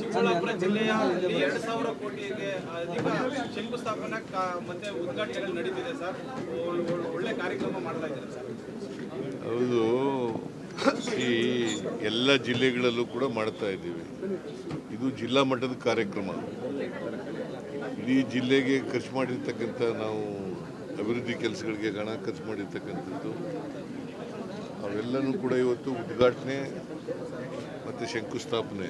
ಚಿಕ್ಕಬಳ್ಳಾಪುರ ಜಿಲ್ಲೆಯ ಎರಡು ಸಾವಿರ ಕೋಟಿಗೆ ಶಂಕುಸ್ಥಾಪನೆ ಮತ್ತೆ ಉದ್ಘಾಟನೆಗಳು ನಡೀತಿದೆ ಸರ್. ಒಳ್- ಒಳ್- ಒಳ್ಳೆ ಕಾರ್ಯಕ್ರಮ ಮಾಡ್ತಾ ಇದ್ದಾರೆ ಸರ್. ಹೌದು. ಈ ಎಲ್ಲ ಜಿಲ್ಲೆಗಳಲ್ಲೂ ಕೂಡ ಮಾಡ್ತಾ ಇದ್ದೀವಿ. ಇದು ಜಿಲ್ಲಾ ಮಟ್ಟದ ಕಾರ್ಯಕ್ರಮ. ಇಡೀ ಜಿಲ್ಲೆಗೆ ಖರ್ಚು ಮಾಡಿರ್ತಕ್ಕಂಥ ನಾವು ಅಭಿವೃದ್ಧಿ ಕೆಲಸಗಳಿಗೆ ಹಣ ಖರ್ಚು ಮಾಡಿರ್ತಕ್ಕಂಥದ್ದು. ಅವೆಲ್ಲನೂ ಕೂಡ ಇವತ್ತು ಉದ್ಘಾಟನೆ ಮತ್ತು ಶಂಕುಸ್ಥಾಪನೆ.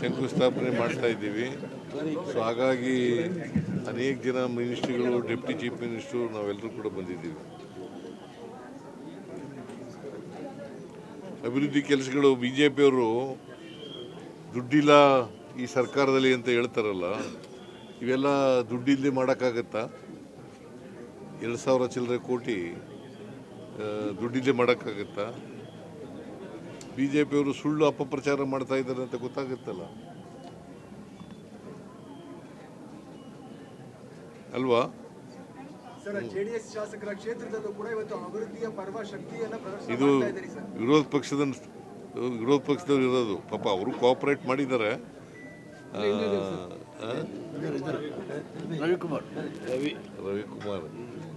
ಶಂಕುಸ್ಥಾಪನೆ ಮಾಡ್ತಾ ಇದ್ದೀವಿ. ಸೊ ಹಾಗಾಗಿ ಅನೇಕ ಜನ ಮಿನಿಸ್ಟ್ರಿಗಳು, ಡೆಪ್ಟಿ ಚೀಫ್ ಮಿನಿಸ್ಟ್ರು, ನಾವೆಲ್ಲರೂ ಕೂಡ ಬಂದಿದ್ದೀವಿ. ಅಭಿವೃದ್ಧಿ ಕೆಲಸಗಳು ಬಿ ಜೆ ಪಿಯವರು ದುಡ್ಡಿಲ್ಲ ಈ ಸರ್ಕಾರದಲ್ಲಿ ಅಂತ ಹೇಳ್ತಾರಲ್ಲ, ಇವೆಲ್ಲ ದುಡ್ಡಿಲ್ಲದೆ ಮಾಡೋಕ್ಕಾಗತ್ತಾ? ಎರಡು ಸಾವಿರ ಚಿಲ್ಲರೆ ಕೋಟಿ ಆ, ದುಡ್ಡಿಲ್ಲದೆ ಮಾಡೋಕ್ಕಾಗತ್ತಾ? ಬಿ ಜೆ ಪಿಯವರು ಸುಳ್ಳು ಅಪಪ್ರಚಾರ ಮಾಡ್ತಾ ಇದ್ದಾರೆ ಅಂತ ಗೊತ್ತಾಗುತ್ತಲ್ಲ? ಅಲ್ವಾ? ಸರ್ ಜೆಡಿಎಸ್ ಶಾಸಕರ ಕ್ಷೇತ್ರದಲ್ಲೂ ಕೂಡ ಇವತ್ತು ಅಭಿವೃದ್ಧಿಯ ಪರ್ವ ಶಕ್ತಿಯನ್ನ ಪ್ರದರ್ಶನ ಇದು ಸರ್. ವಿರೋಧ ಪಕ್ಷದ ವಿರೋಧ ಪಕ್ಷದವ್ರು ಇರೋದು. ಪಾಪ ಅವರು ಕೋಆಪರೇಟ್ ಮಾಡಿದ್ದಾರೆ? ರವಿಕುಮಾರ್. ರವಿಕುಮಾರ್.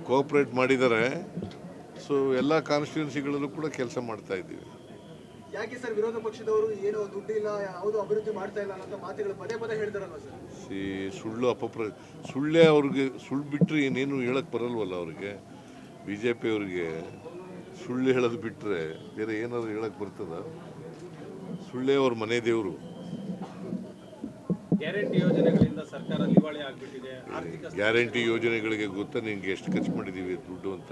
ಕೋಆಪರೇಟ್ ಮಾಡಿದ್ದಾರೆ. ಸೊ ಎಲ್ಲ ಕಾನ್ಸ್ಟಿಟ್ಯೂನ್ಸಿಗಳಲ್ಲೂ ಕೂಡ ಕೆಲಸ ಮಾಡ್ತಾ ಇದ್ದೀವಿ. ಯಾಕೆ ಸರ್ ವಿರೋಧ ಪಕ್ಷದವರು ಏನು ದುಡ್ಡಿಲ್ಲ ಯಾವುದು ಅಭಿವೃದ್ಧಿ ಮಾಡ್ತಾ ಇಲ್ಲ ಅನ್ನೋ ಮಾತುಗಳು ಪದೇ ಪದೇ ಹೇಳ್ತಾರಲ್ಲ ಸರ್? ಸಿ ಸುಳ್ಳು ಅಪಪ್ರ ಸುಳ್ಳೇ ಅವ್ರಿಗೆ ಸುಳ್ಳು ಬಿಟ್ಟರೆ ಏನೇನು ಹೇಳಕ್ಕೆ ಬರಲ್ವಲ್ಲ ಅವ್ರಿಗೆ? ಬಿ ಜೆ ಪಿ ಅವ್ರಿಗೆ ಸುಳ್ಳು ಹೇಳೋದು ಬಿಟ್ಟರೆ ಬೇರೆ ಏನಾದರೂ ಹೇಳಕ್ಕೆ ಬರ್ತದ? ಸುಳ್ಳೇ ಅವ್ರ ಮನೆ ದೇವರು. ಗ್ಯಾರಂಟಿ ಯೋಜನೆಗಳಿಂದ ಸರ್ಕಾರ ದಿವಾಳಿ ಆಗ್ಬಿಟ್ಟಿದೆ. ಆರ್ಥಿಕ ಗ್ಯಾರಂಟಿ ಯೋಜನೆಗಳಿಗೆ ಗೊತ್ತಾ ನಿಮ್ಗೆ ಎಷ್ಟು ಖರ್ಚು ಮಾಡಿದ್ದೀವಿ ದುಡ್ಡು ಅಂತ?